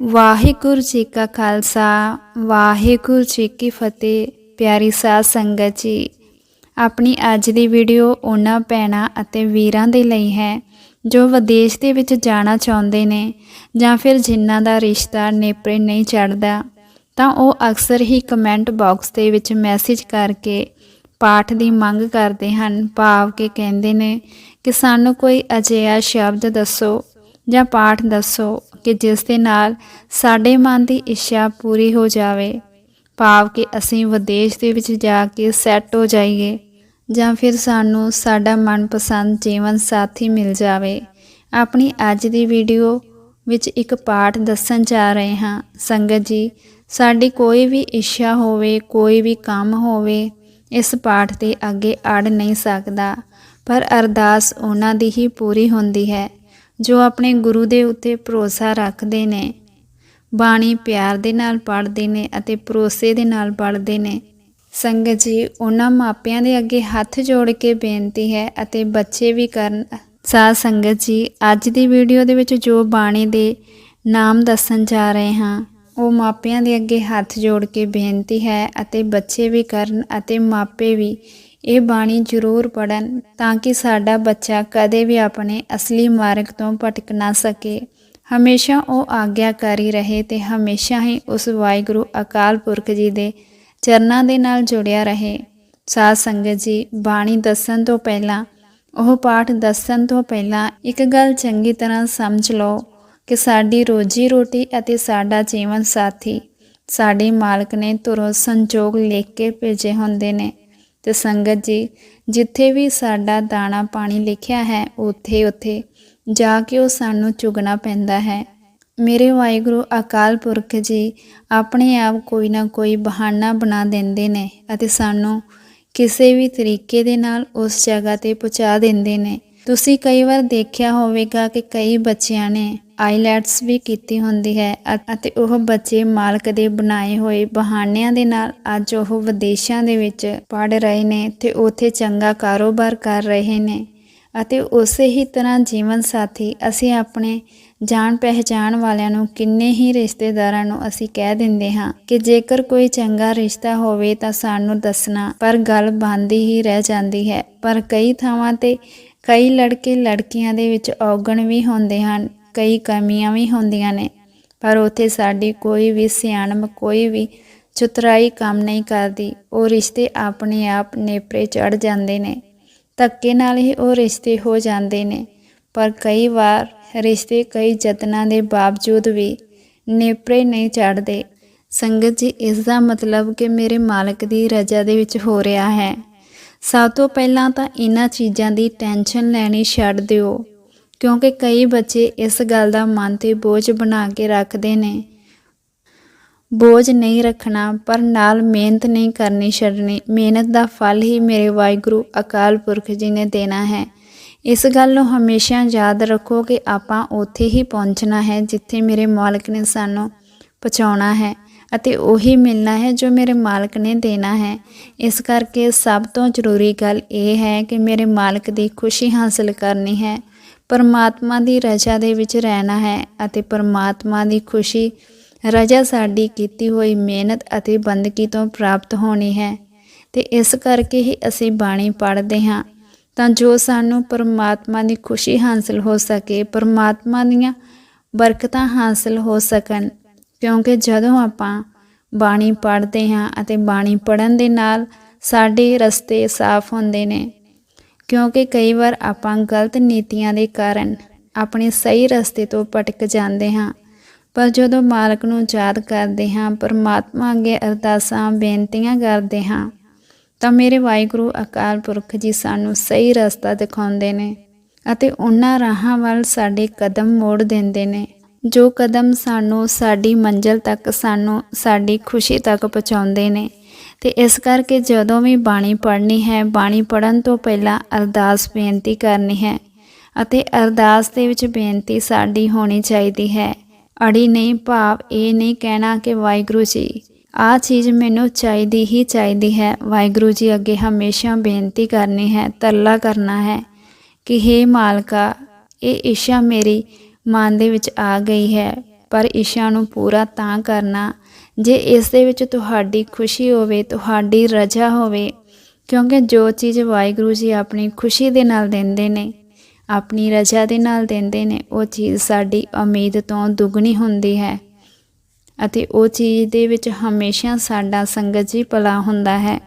ਵਾਹਿਗੁਰੂ ਜੀ ਕਾ ਖਾਲਸਾ, ਵਾਹਿਗੁਰੂ ਜੀ ਕੀ ਫਤਿਹ, ਪਿਆਰੀ ਸਾਧ ਸੰਗਤ ਜੀ। ਆਪਣੀ ਅੱਜ ਦੀ ਵੀਡੀਓ ਉਹਨਾਂ ਭੈਣਾਂ ਅਤੇ ਵੀਰਾਂ ਦੇ ਲਈ ਹੈ, ਜੋ ਵਿਦੇਸ਼ ਦੇ ਵਿੱਚ ਜਾਣਾ ਚਾਹੁੰਦੇ ਨੇ ਜਾਂ ਫਿਰ ਜਿਨ੍ਹਾਂ ਦਾ ਰਿਸ਼ਤਾ ਨੇਪਰੇ ਨਹੀਂ ਚੜਦਾ ਤਾਂ ਉਹ ਅਕਸਰ ਹੀ ਕਮੈਂਟ ਬਾਕਸ ਦੇ ਵਿੱਚ ਮੈਸੇਜ ਕਰਕੇ ਪਾਠ ਦੀ ਮੰਗ ਕਰਦੇ ਹਨ। ਭਾਵ ਕਿ ਕਹਿੰਦੇ ਨੇ ਕਿ ਸਾਨੂੰ ਕੋਈ ਅਜਿਹਾ ਸ਼ਬਦ ਦੱਸੋ ਜਾਂ ਪਾਠ ਦੱਸੋ ਕਿ ਜਿਸ ਦੇ ਨਾਲ ਸਾਡੇ ਮਨ ਦੀ ਇੱਛਾ ਪੂਰੀ ਹੋ ਜਾਵੇ, ਭਾਵ ਕਿ ਅਸੀਂ ਵਿਦੇਸ਼ ਦੇ ਵਿੱਚ ਜਾ ਕੇ ਸੈੱਟ ਹੋ ਜਾਈਏ ਜਾਂ ਫਿਰ ਸਾਨੂੰ ਸਾਡਾ ਮਨਪਸੰਦ ਜੀਵਨ ਸਾਥੀ ਮਿਲ ਜਾਵੇ। ਆਪਣੀ ਅੱਜ ਦੀ ਵੀਡੀਓ ਵਿੱਚ ਇੱਕ ਪਾਠ ਦੱਸਣ ਜਾ ਰਹੇ ਹਾਂ। ਸੰਗਤ ਜੀ, ਸਾਡੀ ਕੋਈ ਵੀ ਇੱਛਾ ਹੋਵੇ, ਕੋਈ ਵੀ ਕੰਮ ਹੋਵੇ, ਇਸ ਪਾਠ ਦੇ ਅੱਗੇ ਅੜ ਨਹੀਂ ਸਕਦਾ, ਪਰ ਅਰਦਾਸ ਉਹਨਾਂ ਦੀ ਹੀ ਪੂਰੀ ਹੁੰਦੀ ਹੈ। ਜੋ ਆਪਣੇ ਗੁਰੂ ਦੇ ਉੱਤੇ ਭਰੋਸਾ ਰੱਖਦੇ ਨੇ, ਬਾਣੀ ਪਿਆਰ ਦੇ ਨਾਲ ਪੜ੍ਹਦੇ ਨੇ ਅਤੇ ਭਰੋਸੇ ਦੇ ਨਾਲ ਪੜ੍ਹਦੇ ਨੇ। ਸੰਗਤ ਜੀ, ਉਹਨਾਂ ਮਾਪਿਆਂ ਦੇ ਅੱਗੇ ਹੱਥ ਜੋੜ ਕੇ ਬੇਨਤੀ ਹੈ ਅਤੇ ਬੱਚੇ ਵੀ ਕਰਨ। ਸਾਧ ਸੰਗਤ ਜੀ, ਅੱਜ ਦੀ ਵੀਡੀਓ ਦੇ ਵਿੱਚ ਜੋ ਬਾਣੀ ਦੇ ਨਾਮ ਦੱਸਣ ਜਾ ਰਹੇ ਹਾਂ, ਉਹ ਮਾਪਿਆਂ ਦੇ ਅੱਗੇ ਹੱਥ ਜੋੜ ਕੇ ਬੇਨਤੀ ਹੈ ਅਤੇ ਬੱਚੇ ਵੀ ਕਰਨ ਅਤੇ ਮਾਪੇ ਵੀ ਇਹ ਬਾਣੀ ਜ਼ਰੂਰ ਪੜਨ ਤਾਂ ਕਿ ਸਾਡਾ ਬੱਚਾ ਕਦੇ ਵੀ ਆਪਣੇ ਅਸਲੀ ਮਾਰਗ ਤੋਂ ਭਟਕ ਨਾ ਸਕੇ। ਹਮੇਸ਼ਾ ਉਹ ਆਗਿਆਕਾਰੀ ਰਹੇ ਤੇ ਹਮੇਸ਼ਾ ਹੀ ਉਸ ਵਾਹਿਗੁਰੂ ਅਕਾਲ ਪੁਰਖ ਜੀ ਦੇ ਚਰਨਾਂ ਦੇ ਨਾਲ ਜੁੜਿਆ ਰਹੇ। ਸਾਧ ਸੰਗਤ ਜੀ, ਬਾਣੀ ਦੱਸਣ ਤੋਂ ਪਹਿਲਾਂ, ਉਹ ਪਾਠ ਦੱਸਣ ਤੋਂ ਪਹਿਲਾਂ ਇੱਕ ਗੱਲ ਚੰਗੀ ਤਰ੍ਹਾਂ ਸਮਝ ਲਓ ਕਿ ਸਾਡੀ ਰੋਜੀ ਰੋਟੀ ਅਤੇ ਸਾਡਾ ਜੀਵਨ ਸਾਥੀ, ਸਾਡੇ ਮਾਲਕ ਨੇ ਤੁਰੋਂ ਸੰਜੋਗ ਲਿਖ ਕੇ ਭੇਜੇ ਹੁੰਦੇ ਨੇ। ਤੇ ਸੰਗਤ ਜੀ, ਜਿੱਥੇ ਵੀ ਸਾਡਾ ਦਾਣਾ ਪਾਣੀ ਲਿਖਿਆ ਹੈ, ਉੱਥੇ ਉੱਥੇ ਜਾ ਕੇ ਉਹ ਸਾਨੂੰ ਚੁਗਣਾ ਪੈਂਦਾ ਹੈ। ਮੇਰੇ ਵਾਹਿਗੁਰੂ ਅਕਾਲ ਪੁਰਖ ਜੀ, ਆਪਣੇ ਆਪ ਕੋਈ ਨਾ ਕੋਈ ਬਹਾਨਾ ਬਣਾ ਦਿੰਦੇ ਨੇ ਅਤੇ ਸਾਨੂੰ ਕਿਸੇ ਵੀ ਤਰੀਕੇ ਦੇ ਨਾਲ ਉਸ ਜਗ੍ਹਾ ਤੇ ਪਹੁੰਚਾ ਦਿੰਦੇ ਨੇ। ਤੁਸੀਂ ਕਈ ਵਾਰ ਦੇਖਿਆ ਹੋਵੇਗਾ ਕਿ ਕਈ ਬੱਚਿਆਂ ਨੇ ਆਈਲੈਟਸ ਵੀ ਕੀਤੀ ਹੁੰਦੀ ਹੈ ਅਤੇ ਉਹ ਬੱਚੇ ਮਾਲਕ ਦੇ ਬਣਾਏ ਹੋਏ ਬਹਾਨਿਆਂ ਦੇ ਨਾਲ ਅੱਜ ਉਹ ਵਿਦੇਸ਼ਾਂ ਦੇ ਵਿੱਚ ਪੜ ਰਹੇ ਨੇ ਤੇ ਉੱਥੇ ਚੰਗਾ ਕਾਰੋਬਾਰ ਕਰ ਰਹੇ ਨੇ। ਅਤੇ ਉਸੇ ਹੀ ਤਰ੍ਹਾਂ ਜੀਵਨ ਸਾਥੀ, ਅਸੀਂ ਆਪਣੇ ਜਾਣ ਪਹਿਚਾਣ ਵਾਲਿਆਂ ਨੂੰ ਕਿੰਨੇ ਹੀ ਰਿਸ਼ਤੇਦਾਰਾਂ ਨੂੰ ਅਸੀਂ ਕਹਿ ਦਿੰਦੇ ਹਾਂ ਕਿ ਜੇਕਰ ਕੋਈ ਚੰਗਾ ਰਿਸ਼ਤਾ ਹੋਵੇ ਤਾਂ ਸਾਨੂੰ ਦੱਸਣਾ ਪਰ ਗੱਲ ਬੰਦੀ ਹੀ ਰਹਿ ਜਾਂਦੀ ਹੈ। ਪਰ ਕਈ ਥਾਵਾਂ ਤੇ ਕਈ ਲੜਕੇ ਲੜਕੀਆਂ ਦੇ ਵਿੱਚ ਔਗਣ ਵੀ ਹੁੰਦੇ ਹਨ, ਕਈ ਕਮੀਆਂ ਵੀ ਹੁੰਦੀਆਂ ਨੇ। ਪਰ ਉੱਥੇ ਸਾਡੀ ਕੋਈ ਵੀ ਸਿਆਣਪ, ਕੋਈ ਵੀ ਚਤਰਾਈ ਕੰਮ ਨਹੀਂ ਕਰਦੀ। ਉਹ ਰਿਸ਼ਤੇ ਆਪਣੇ ਆਪ ਨੇਪਰੇ ਚੜ ਜਾਂਦੇ ਨੇ। ਧੱਕੇ ਨਾਲ ਹੀ ਉਹ ਰਿਸ਼ਤੇ ਹੋ ਜਾਂਦੇ ਨੇ। ਪਰ ਕਈ ਵਾਰ ਰਿਸ਼ਤੇ ਕਈ ਯਤਨਾਂ ਦੇ ਬਾਵਜੂਦ ਵੀ ਨੇਪਰੇ ਨਹੀਂ ਚੜਦੇ ਸੰਗਤ ਜੀ, ਇਸ ਦਾ ਮਤਲਬ ਕਿ ਮੇਰੇ ਮਾਲਕ ਦੀ ਰਜ਼ਾ ਦੇ ਵਿੱਚ ਹੋ ਰਿਹਾ ਹੈ। ਸਭ ਤੋਂ ਪਹਿਲਾਂ ਤਾਂ ਇਹਨਾਂ ਚੀਜ਼ਾਂ ਦੀ ਟੈਨਸ਼ਨ ਲੈਣੀ ਛੱਡ ਦਿਓ, ਕਿਉਂਕਿ ਕਈ ਬੱਚੇ ਇਸ ਗੱਲ ਦਾ ਮਨ ਤੇ ਬੋਝ ਬਣਾ ਕੇ ਰੱਖਦੇ ਨੇ। ਬੋਝ ਨਹੀਂ ਰੱਖਣਾ, ਪਰ ਨਾਲ ਮਿਹਨਤ ਨਹੀਂ ਕਰਨੀ ਛੱਡਣੀ। ਮਿਹਨਤ ਦਾ ਫਲ ਹੀ ਮੇਰੇ ਵਾਹਿਗੁਰੂ ਅਕਾਲ ਪੁਰਖ ਜੀ ਨੇ ਦੇਣਾ ਹੈ। ਇਸ ਗੱਲ ਨੂੰ ਹਮੇਸ਼ਾ ਯਾਦ ਰੱਖੋ ਕਿ ਆਪਾਂ ਉੱਥੇ ਹੀ ਪਹੁੰਚਣਾ ਹੈ, ਜਿੱਥੇ ਮੇਰੇ ਮਾਲਕ ਨੇ ਸਾਨੂੰ ਪਹੁੰਚਾਉਣਾ ਹੈ। ਅਤੇ ਉਹੀ ਮਿਲਣਾ ਹੈ ਜੋ ਮੇਰੇ ਮਾਲਕ ਨੇ ਦੇਣਾ ਹੈ। ਇਸ ਕਰਕੇ ਸਭ ਤੋਂ ਜ਼ਰੂਰੀ ਗੱਲ ਇਹ ਹੈ ਕਿ ਮੇਰੇ ਮਾਲਕ ਦੀ ਖੁਸ਼ੀ ਹਾਸਲ ਕਰਨੀ ਹੈ। ਪਰਮਾਤਮਾ ਦੀ ਰਜ਼ਾ ਦੇ ਵਿੱਚ ਰਹਿਣਾ ਹੈ ਅਤੇ ਪਰਮਾਤਮਾ ਦੀ ਖੁਸ਼ੀ ਰਜ਼ਾ ਸਾਡੀ ਕੀਤੀ ਹੋਈ ਮਿਹਨਤ ਅਤੇ ਬੰਦਗੀ ਤੋਂ ਪ੍ਰਾਪਤ ਹੋਣੀ ਹੈ। ਤੇ ਇਸ ਕਰਕੇ ਹੀ ਅਸੀਂ ਬਾਣੀ ਪੜ੍ਹਦੇ ਹਾਂ। ਤਾਂ ਜੋ ਸਾਨੂੰ ਪਰਮਾਤਮਾ ਦੀ ਖੁਸ਼ੀ ਹਾਸਲ ਹੋ ਸਕੇ, ਪਰਮਾਤਮਾ ਦੀਆਂ ਬਰਕਤਾਂ ਹਾਸਲ ਹੋ ਸਕਣ ਕਿਉਂਕਿ ਜਦੋਂ ਆਪਾਂ ਬਾਣੀ ਪੜ੍ਹਦੇ ਹਾਂ ਅਤੇ ਬਾਣੀ ਪੜ੍ਹਨ ਦੇ ਨਾਲ ਸਾਡੇ ਰਸਤੇ ਸਾਫ਼ ਹੁੰਦੇ ਨੇ, ਕਿਉਂਕਿ ਕਈ ਵਾਰ ਆਪਾਂ ਗਲਤ ਨੀਤੀਆਂ ਦੇ ਕਾਰਨ ਆਪਣੇ ਸਹੀ ਰਸਤੇ ਤੋਂ ਭਟਕ ਜਾਂਦੇ ਹਾਂ। ਪਰ ਜਦੋਂ ਮਾਲਕ ਨੂੰ ਯਾਦ ਕਰਦੇ ਹਾਂ, ਪਰਮਾਤਮਾ ਅੱਗੇ ਅਰਦਾਸਾਂ, ਬੇਨਤੀਆਂ ਕਰਦੇ ਹਾਂ, ਤਾਂ ਮੇਰੇ ਵਾਹਿਗੁਰੂ ਅਕਾਲ ਪੁਰਖ ਜੀ ਸਾਨੂੰ ਸਹੀ ਰਸਤਾ ਦਿਖਾਉਂਦੇ ਨੇ ਅਤੇ ਉਹਨਾਂ ਰਾਹਾਂ ਵੱਲ ਸਾਡੇ ਕਦਮ ਮੋੜ ਦਿੰਦੇ ਨੇ। ਜੋ ਕਦਮ ਸਾਨੂੰ, ਸਾਡੀ ਮੰਜ਼ਲ ਤੱਕ ਸਾਨੂੰ, ਸਾਡੀ ਖੁਸ਼ੀ ਤੱਕ ਪਹੁੰਚਾਉਂਦੇ ਨੇ। ਤੇ ਇਸ ਕਰਕੇ ਜਦੋਂ ਵੀ ਬਾਣੀ ਪੜ੍ਹਨੀ ਹੈ, ਬਾਣੀ ਪੜਨ ਤੋਂ ਪਹਿਲਾਂ ਅਰਦਾਸ ਬੇਨਤੀ ਕਰਨੀ ਹੈ ਅਤੇ ਅਰਦਾਸ ਦੇ ਵਿੱਚ ਬੇਨਤੀ ਸਾਡੀ ਹੋਣੀ ਚਾਹੀਦੀ ਹੈ। ਅੜੀ ਨਹੀਂ ਭਾਵ ਇਹ ਨਹੀਂ ਕਹਿਣਾ ਕਿ ਵਾਹਿਗੁਰੂ ਜੀ, ਆਹ ਚੀਜ਼ ਮੈਨੂੰ ਚਾਹੀਦੀ ਹੀ ਚਾਹੀਦੀ ਹੈ। ਵਾਹਿਗੁਰੂ ਜੀ ਅੱਗੇ ਹਮੇਸ਼ਾ ਬੇਨਤੀ ਕਰਨੀ ਹੈ, ਤਰਲਾ ਕਰਨਾ ਹੈ ਕਿ हे ਮਾਲਕਾ, ਇਹ ਇੱਛਾ ਮੇਰੀ ਮਨ ਦੇ ਵਿੱਚ ਆ ਗਈ ਹੈ। ਪਰ ਇੱਛਾ ਨੂੰ ਪੂਰਾ ਤਾਂ ਕਰਨਾ, ਜੇ ਇਸ ਦੇ ਵਿੱਚ ਤੁਹਾਡੀ ਖੁਸ਼ੀ ਹੋਵੇ, ਤੁਹਾਡੀ ਰਜ਼ਾ ਹੋਵੇ, ਕਿਉਂਕਿ ਜੋ ਚੀਜ਼ ਵਾਹਿਗੁਰੂ ਜੀ ਆਪਣੀ ਖੁਸ਼ੀ ਦੇ ਨਾਲ ਦਿੰਦੇ ਨੇ, ਆਪਣੀ ਰਜ਼ਾ ਦੇ ਨਾਲ ਦਿੰਦੇ ਨੇ, ਉਹ ਚੀਜ਼ ਸਾਡੀ ਉਮੀਦ ਤੋਂ ਦੁੱਗਣੀ ਹੁੰਦੀ ਹੈ। ਅਤੇ ਉਹ ਚੀਜ਼ ਦੇ ਵਿੱਚ ਹਮੇਸ਼ਾ ਸਾਡਾ ਸੰਗਤ ਜੀ ਭਲਾ ਹੁੰਦਾ ਹੈ।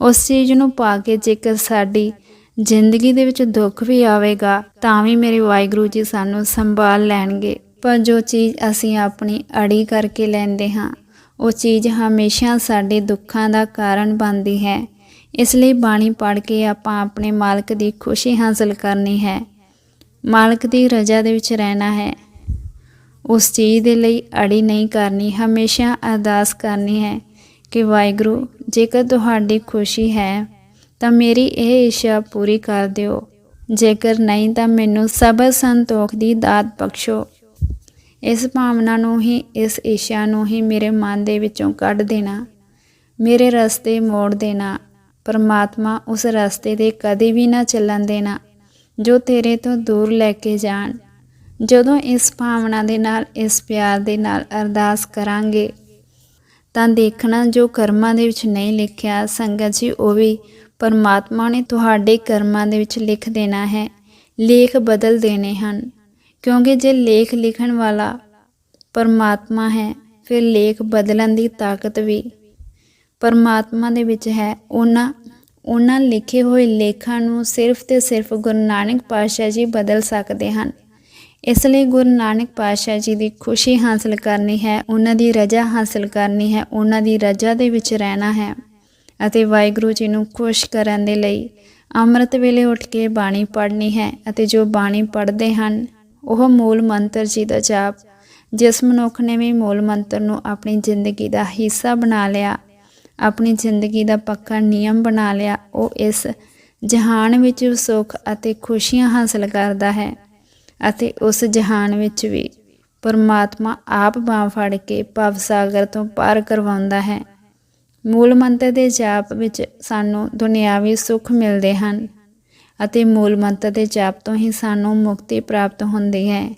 ਉਸ ਚੀਜ਼ ਨੂੰ ਪਾ ਕੇ ਜੇਕਰ ਸਾਡੀ ਜ਼ਿੰਦਗੀ ਦੇ ਵਿੱਚ ਦੁੱਖ ਵੀ ਆਵੇਗਾ, ਤਾਂ ਵੀ ਮੇਰੇ ਵਾਹਿਗੁਰੂ ਜੀ ਸਾਨੂੰ ਸੰਭਾਲ ਲੈਣਗੇ। ਪਰ ਜੋ ਚੀਜ਼ ਅਸੀਂ ਆਪਣੀ ਅੜੀ ਕਰਕੇ ਲੈਂਦੇ ਹਾਂ, ਉਹ ਚੀਜ਼ ਹਮੇਸ਼ਾ ਸਾਡੇ ਦੁੱਖਾਂ ਦਾ ਕਾਰਨ ਬਣਦੀ ਹੈ। ਇਸ ਲਈ ਬਾਣੀ ਪੜ੍ਹ ਕੇ ਆਪਾਂ ਆਪਣੇ ਮਾਲਕ ਦੀ ਖੁਸ਼ੀ ਹਾਸਲ ਕਰਨੀ ਹੈ। ਮਾਲਕ ਦੀ ਰਜ਼ਾ ਦੇ ਵਿੱਚ ਰਹਿਣਾ ਹੈ। ਉਸ ਚੀਜ਼ ਦੇ ਲਈ ਅੜੀ ਨਹੀਂ ਕਰਨੀ, ਹਮੇਸ਼ਾ ਅਰਦਾਸ ਕਰਨੀ ਹੈ ਕਿ ਵਾਹਿਗੁਰੂ, ਜੇਕਰ ਤੁਹਾਡੀ ਖੁਸ਼ੀ ਹੈ ਤਾਂ ਮੇਰੀ ਇਹ ਇੱਛਾ ਪੂਰੀ ਕਰ ਦਿਓ। ਜੇਕਰ ਨਹੀਂ ਤਾਂ ਮੈਨੂੰ ਸਬਰ ਸੰਤੋਖ ਦੀ ਦਾਤ ਬਖਸ਼ੋ। ਇਸ ਭਾਵਨਾ ਨੂੰ ਹੀ, ਇਸ ਇੱਛਾ ਨੂੰ ਹੀ ਮੇਰੇ ਮਨ ਦੇ ਵਿੱਚੋਂ ਕੱਢ ਦੇਣਾ, ਮੇਰੇ ਰਸਤੇ ਮੋੜ ਦੇਣਾ, ਪਰਮਾਤਮਾ ਉਸ ਰਸਤੇ ਦੇ ਕਦੇ ਵੀ ਨਾ ਚੱਲਣ ਦੇਣਾ, ਜੋ ਤੇਰੇ ਤੋਂ ਦੂਰ ਲੈ ਕੇ ਜਾਣ। ਜਦੋਂ ਇਸ ਭਾਵਨਾ ਦੇ ਨਾਲ, ਇਸ ਪਿਆਰ ਦੇ ਨਾਲ ਅਰਦਾਸ ਕਰਾਂਗੇ, ਤਾਂ ਦੇਖਣਾ ਜੋ ਕਰਮਾਂ ਦੇ ਵਿੱਚ ਨਹੀਂ ਲਿਖਿਆ, ਸੰਗਤ ਜੀ, ਉਹ ਵੀ ਪਰਮਾਤਮਾ ਨੇ ਤੁਹਾਡੇ ਕਰਮਾਂ ਦੇ ਵਿੱਚ ਲਿਖ ਦੇਣਾ ਹੈ, ਲੇਖ ਬਦਲ ਦੇਣੇ ਹਨ। ਕਿਉਂਕਿ ਜੇ ਲੇਖ ਲਿਖਣ ਵਾਲਾ ਪਰਮਾਤਮਾ ਹੈ, ਫਿਰ ਲੇਖ ਬਦਲਣ ਦੀ ਤਾਕਤ ਵੀ ਪਰਮਾਤਮਾ ਦੇ ਵਿੱਚ ਹੈ। ਉਹਨਾਂ ਉਹਨਾਂ ਲਿਖੇ ਹੋਏ ਲੇਖਾਂ ਨੂੰ ਸਿਰਫ ਤੇ ਸਿਰਫ ਗੁਰੂ ਨਾਨਕ ਪਾਤਸ਼ਾਹ ਜੀ ਬਦਲ ਸਕਦੇ ਹਨ। ਇਸ ਲਈ ਗੁਰੂ ਨਾਨਕ ਪਾਤਸ਼ਾਹ ਜੀ ਦੀ ਖੁਸ਼ੀ ਹਾਸਲ ਕਰਨੀ ਹੈ, ਉਹਨਾਂ ਦੀ ਰਜ਼ਾ ਹਾਸਲ ਕਰਨੀ ਹੈ, ਉਹਨਾਂ ਦੀ ਰਜ਼ਾ ਦੇ ਵਿੱਚ ਰਹਿਣਾ ਹੈ। ਅਤੇ ਵਾਹਿਗੁਰੂ ਜੀ ਨੂੰ ਖੁਸ਼ ਕਰਨ ਦੇ ਲਈ ਅੰਮ੍ਰਿਤ ਵੇਲੇ ਉੱਠ ਕੇ ਬਾਣੀ ਪੜ੍ਹਨੀ ਹੈ ਅਤੇ ਜੋ ਬਾਣੀ ਪੜ੍ਹਦੇ ਹਨ, ਉਹ ਮੂਲ ਮੰਤਰ ਜੀ ਦਾ ਜਾਪ, ਜਿਸ ਮਨੁੱਖ ਨੇ ਵੀ ਮੂਲ ਮੰਤਰ ਨੂੰ ਆਪਣੀ ਜ਼ਿੰਦਗੀ ਦਾ ਹਿੱਸਾ ਬਣਾ ਲਿਆ, ਆਪਣੀ ਜ਼ਿੰਦਗੀ ਦਾ ਪੱਕਾ ਨਿਯਮ ਬਣਾ ਲਿਆ, ਉਹ ਇਸ ਜਹਾਨ ਵਿੱਚ ਸੁੱਖ ਅਤੇ ਖੁਸ਼ੀਆਂ ਹਾਸਲ ਕਰਦਾ ਹੈ ਅਤੇ ਉਸ ਜਹਾਨ ਵਿੱਚ ਵੀ ਪਰਮਾਤਮਾ ਆਪ ਬਾਹ ਫੜ ਕੇ ਭਵ ਸਾਗਰ ਤੋਂ ਪਾਰ ਕਰਵਾਉਂਦਾ ਹੈ। ਮੂਲ ਮੰਤਰ ਦੇ ਜਾਪ ਵਿੱਚ ਸਾਨੂੰ ਦੁਨਿਆਵੀ ਸੁੱਖ ਮਿਲਦੇ ਹਨ ਅਤੇ ਮੂਲ ਮੰਤਰ ਦੇ ਜਾਪ ਤੋਂ ਹੀ ਸਾਨੂੰ ਮੁਕਤੀ ਪ੍ਰਾਪਤ ਹੁੰਦੀ ਹੈ।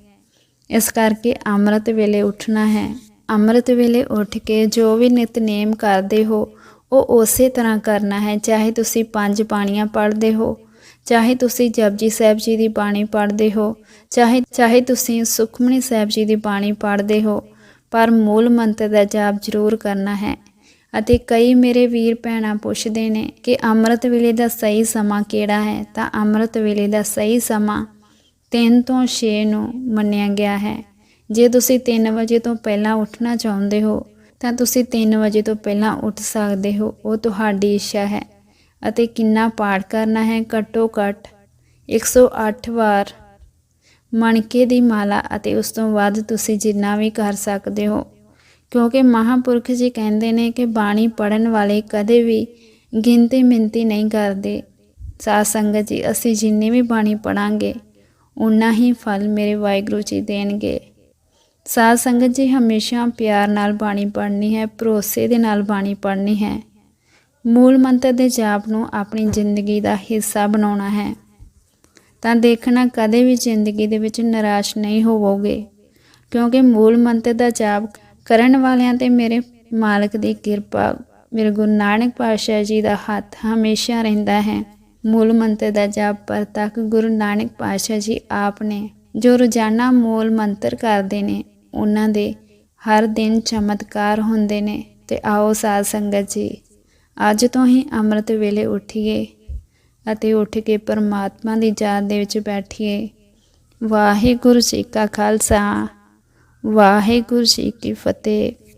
ਇਸ ਕਰਕੇ ਅੰਮ੍ਰਿਤ ਵੇਲੇ ਉੱਠਣਾ ਹੈ। ਅੰਮ੍ਰਿਤ ਵੇਲੇ ਉੱਠ ਕੇ ਜੋ ਵੀ ਨਿਤਨੇਮ ਕਰਦੇ ਹੋ, ਉਹ ਉਸੇ ਤਰ੍ਹਾਂ ਕਰਨਾ ਹੈ, ਚਾਹੇ ਤੁਸੀਂ ਪੰਜ ਬਾਣੀਆਂ ਪੜ੍ਹਦੇ ਹੋ, ਚਾਹੇ ਤੁਸੀਂ ਜਪਜੀ ਸਾਹਿਬ ਜੀ ਦੀ ਬਾਣੀ ਪੜ੍ਹਦੇ ਹੋ, ਚਾਹੇ ਚਾਹੇ ਤੁਸੀਂ ਸੁਖਮਨੀ ਸਾਹਿਬ ਜੀ ਦੀ ਬਾਣੀ ਪੜ੍ਹਦੇ ਹੋ, ਪਰ ਮੂਲ ਮੰਤਰ ਦਾ ਜਾਪ ਜ਼ਰੂਰ ਕਰਨਾ ਹੈ। ਅਤੇ ਕਈ ਮੇਰੇ ਵੀਰ ਭੈਣਾਂ ਪੁੱਛਦੇ ਨੇ ਕਿ ਅੰਮ੍ਰਿਤ ਵੇਲੇ ਦਾ ਸਹੀ ਸਮਾਂ ਕਿਹੜਾ ਹੈ? ਤਾਂ ਅੰਮ੍ਰਿਤ ਵੇਲੇ ਦਾ ਸਹੀ ਸਮਾਂ 3 ਤੋਂ 6 ਨੂੰ ਮੰਨਿਆ ਗਿਆ ਹੈ। ਜੇ ਤੁਸੀਂ 3 ਵਜੇ ਤੋਂ ਪਹਿਲਾਂ ਉੱਠਣਾ ਚਾਹੁੰਦੇ ਹੋ, ਤਾਂ ਤੁਸੀਂ 3 ਵਜੇ ਤੋਂ ਪਹਿਲਾਂ ਉੱਠ ਸਕਦੇ ਹੋ। ਉਹ ਤੁਹਾਡੀ ਇੱਛਾ ਹੈ। ਅਤੇ ਕਿੰਨਾ ਪਾਠ ਕਰਨਾ ਹੈ? ਘੱਟੋ ਘੱਟ 108 ਵਾਰ ਮਣਕੇ ਦੀ ਮਾਲਾ ਅਤੇ ਉਸ ਤੋਂ ਬਾਅਦ ਤੁਸੀਂ ਜਿੰਨਾ ਵੀ ਕਰ ਸਕਦੇ ਹੋ ਕਿਉਂਕਿ ਮਹਾਪੁਰਖ ਜੀ ਕਹਿੰਦੇ ਨੇ ਕਿ ਬਾਣੀ ਪੜਨ ਵਾਲੇ ਕਦੇ ਵੀ ਗਿਣਤੀ ਮਿੰਤੀ ਨਹੀਂ ਕਰਦੇ। ਸਾਧ ਸੰਗਤ ਜੀ, ਅਸੀਂ ਜਿੰਨੀ ਵੀ ਬਾਣੀ ਪੜਾਂਗੇ ਉਨਾ ਹੀ ਫਲ ਮੇਰੇ ਵਾਹਿਗੁਰੂ ਜੀ ਦੇਣਗੇ। ਸਾਧ ਸੰਗਤ ਜੀ, ਹਮੇਸ਼ਾ ਪਿਆਰ ਨਾਲ ਬਾਣੀ ਪੜ੍ਹਨੀ ਹੈ, ਭਰੋਸੇ ਦੇ ਨਾਲ ਬਾਣੀ ਪੜ੍ਹਨੀ ਹੈ। ਮੂਲ ਮੰਤਰ ਦੇ ਜਾਪ ਨੂੰ ਆਪਣੀ ਜ਼ਿੰਦਗੀ ਦਾ ਹਿੱਸਾ ਬਣਾਉਣਾ ਹੈ। ਤਾਂ ਦੇਖਣਾ ਕਦੇ ਵੀ ਜ਼ਿੰਦਗੀ ਦੇ ਵਿੱਚ ਨਿਰਾਸ਼ ਨਹੀਂ ਹੋਵੋਗੇ, ਕਿਉਂਕਿ ਮੂਲ ਮੰਤਰ ਦਾ ਜਾਪ ਕਰਨ ਵਾਲਿਆਂ ਤੇ ਮੇਰੇ ਮਾਲਕ ਦੀ ਕਿਰਪਾ, ਮੇਰੇ ਗੁਰੂ ਨਾਨਕ ਪਾਤਸ਼ਾਹ ਜੀ ਦਾ ਹੱਥ ਹਮੇਸ਼ਾ ਰਹਿੰਦਾ ਹੈ। ਮੂਲ ਮੰਤਰ ਦਾ ਜਾਪ ਪਰ ਤੱਕ ਗੁਰੂ ਨਾਨਕ ਪਾਤਸ਼ਾਹ ਜੀ ਆਪ ਨੇ ਜੋ ਰੋਜ਼ਾਨਾ ਮੂਲ ਮੰਤਰ ਕਰਦੇ ਨੇ, ਉਹਨਾਂ ਦੇ ਹਰ ਦਿਨ ਚਮਤਕਾਰ ਹੁੰਦੇ ਨੇ। ਤੇ ਆਓ ਸਾਧ ਸੰਗਤ ਜੀ, ਅੱਜ ਤੋਂ ਹੀ ਅੰਮ੍ਰਿਤ ਵੇਲੇ ਉੱਠੀਏ ਅਤੇ ਉੱਠ ਕੇ ਪਰਮਾਤਮਾ ਦੀ ਯਾਦ ਦੇ ਵਿੱਚ ਬੈਠੀਏ। ਵਾਹਿਗੁਰੂ ਜੀ ਕਾ ਖਾਲਸਾ। ਵਾਹਿਗੁਰੂ ਜੀ ਕੀ ਫਤਿਹ।